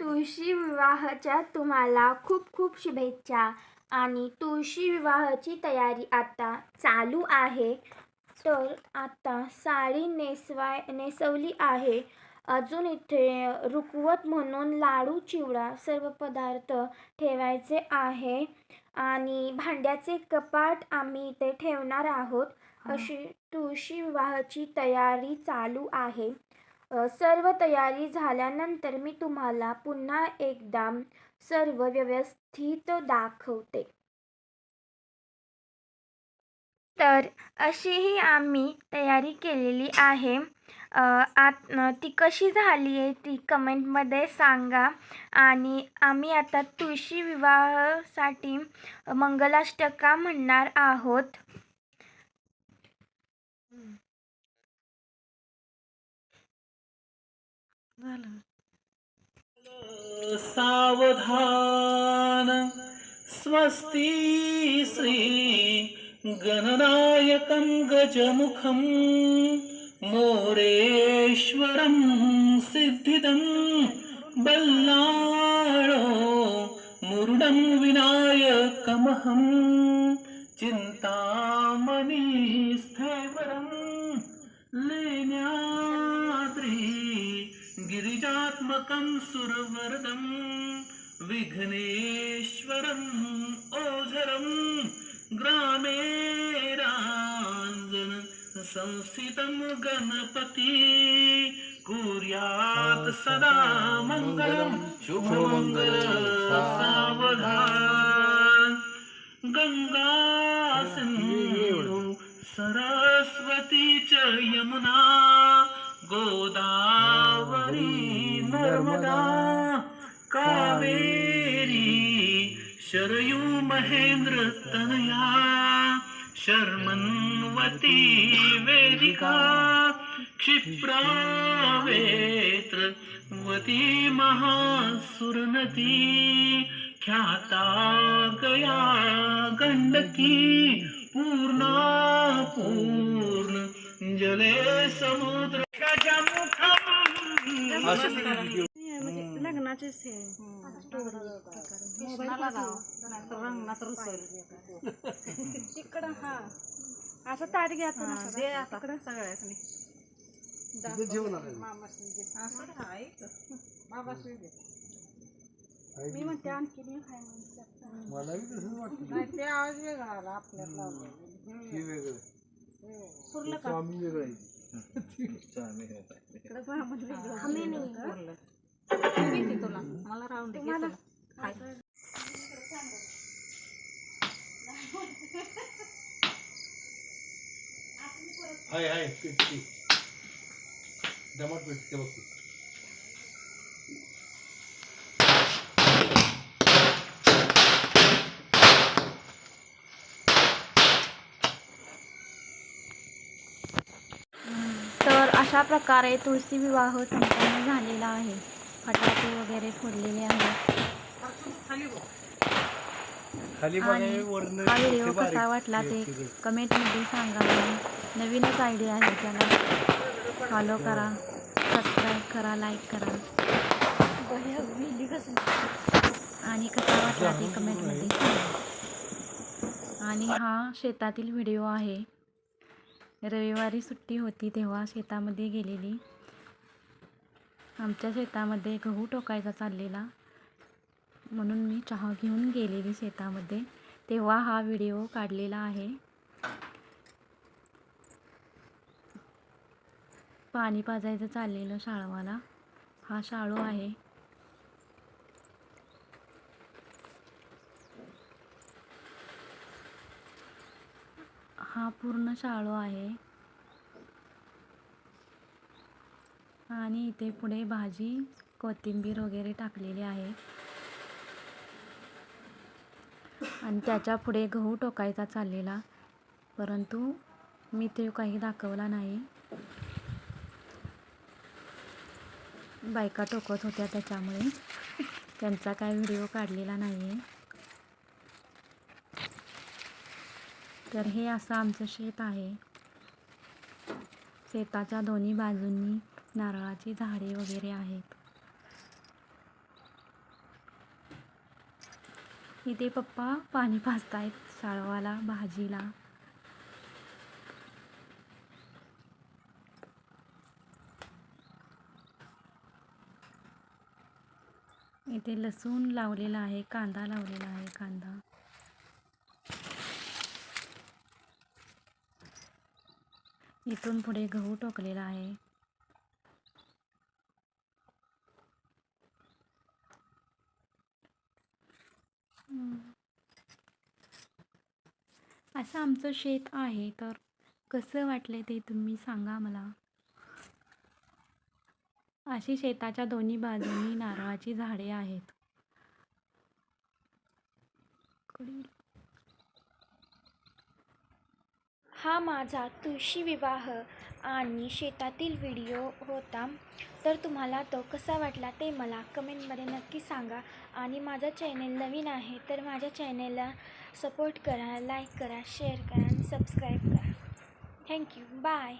तुळशी विवाहाच्या तुम्हाला खूप खूप शुभेच्छा. आणि तुळशी विवाहाची तयारी आता चालू आहे. तर आता साडी नेसवाय नेसवली आहे. अजून इथे रुखवत म्हणून लाडू चिवडा सर्व पदार्थ ठेवायचे आहे. आणि भांड्याचे कपाट आम्ही इथे ठेवणार आहोत. अशी तुळशी विवाहाची तयारी चालू आहे. सर्व तयारी झाल्यानंतर मी तुम्हाला पुन्हा एकदा सर्व व्यवस्थित दाखवते. तर अशीही आम्ही तयारी केलेली आहे. आत ती कशी झाली आहे ती कमेंटमध्ये सांगा. आणि आम्ही आता तुळशी विवाहासाठी मंगलाष्टका म्हणणार आहोत. सावधान स्वस्ति श्री गणनायकं गजमुखं मोरेश्वरं सिद्धिदं बल्लाळो मुरुडं विनायकमहम् गिरिजात्मकं सुरवरदं विघ्नेश्वरम् ओझरं ग्रामे राञ्जन संस्थितं गणपति कुर्यात् सदा मङ्गलं शुभमङ्गल सावधान गंगा सिंधू सरस्वती च यमुना गोदावरी नर्मदा कावेरी शरयू महेंद्र तनया शर्मन्वती वेदिका क्षिप्रावेत्रवती महासुरनती ख्याता गया गंडकी पूर्णा पूर्ण जले समुद्र। लग्नाचेच हे तिकडं हा. असं ताट घ्यायचं ना दे आता. सगळ्याच मी म्हणते आणखी मी खाय म्हणते. ते आवाज वेगळा आला आपल्याला पुरलं का? इकडं ब्राह्मण वेगळं. मी घेते तुला. मला राहून दे घे तुला. हाय. हाय पिटती दमट पिटते बघ. तर अशा प्रकारे तुळशी विवाह संपन्न झालेला आहे. फटाके वगैरे फोडलेले आहेत. खाली आणि हा व्हिडिओ कसा वाटला ते कमेंटमध्ये सांगा. आणि नवीनच आयडिया आहे त्याला. फॉलो करा सबस्क्राईब करा लाईक करा. आणि कसा वाटला ते कमेंटमध्ये सांगा. आणि हा शेतातील व्हिडिओ आहे. रविवारी सुट्टी होती तेव्हा शेतामध्ये गेलेली. आमच्या शेतामध्ये गहू टोकायचा चाललेला. म्हणून मी चहा घेऊन गेलेली शेतामध्ये. तेव्हा हा व्हिडिओ काढलेला आहे. पाणी पाजायचं चाललेलं शाळवाला. हा शाळू आहे. हा पूर्ण शाळू आहे. आणि इथे पुढे भाजी कोथिंबीर वगैरे टाकलेली आहे. आणि त्याच्या पुढे गहू टोकायचा चाललेला. परंतु मी ते काही दाखवला नाही. बायका टोकत होत्या त्याच्यामुळे. त्यांचा काय व्हिडिओ काढलेला नाही आहे तर हे असं आमचं शेत आहे. शेताच्या दोन्ही बाजूंनी नारळाची झाडे वगैरे आहेत. इथे पप्पा पाणी पाजतायत शाळवाला भाजीला. इथे लसूण लावलेला आहे कांदा लावलेला आहे कांदा. इथून पुढे गहू टोकलेला आहे. असं आमचं शेत आहे तर कसं वाटलं ते तुम्ही सांगा मला. अशी शेताच्या दोन्ही बाजूनी नारळाची झाडे आहेत. हा माझा तुळशी विवाह आणि शेतातील व्हिडिओ होता. तर तुम्हाला तो कसा वाटला ते मला कमेंटमध्ये नक्की सांगा. आणि माझा चॅनेल नवीन आहे तर माझ्या चॅनेलला सपोर्ट करा लाईक करा शेअर करा आणि सबस्क्राईब करा. Thank you bye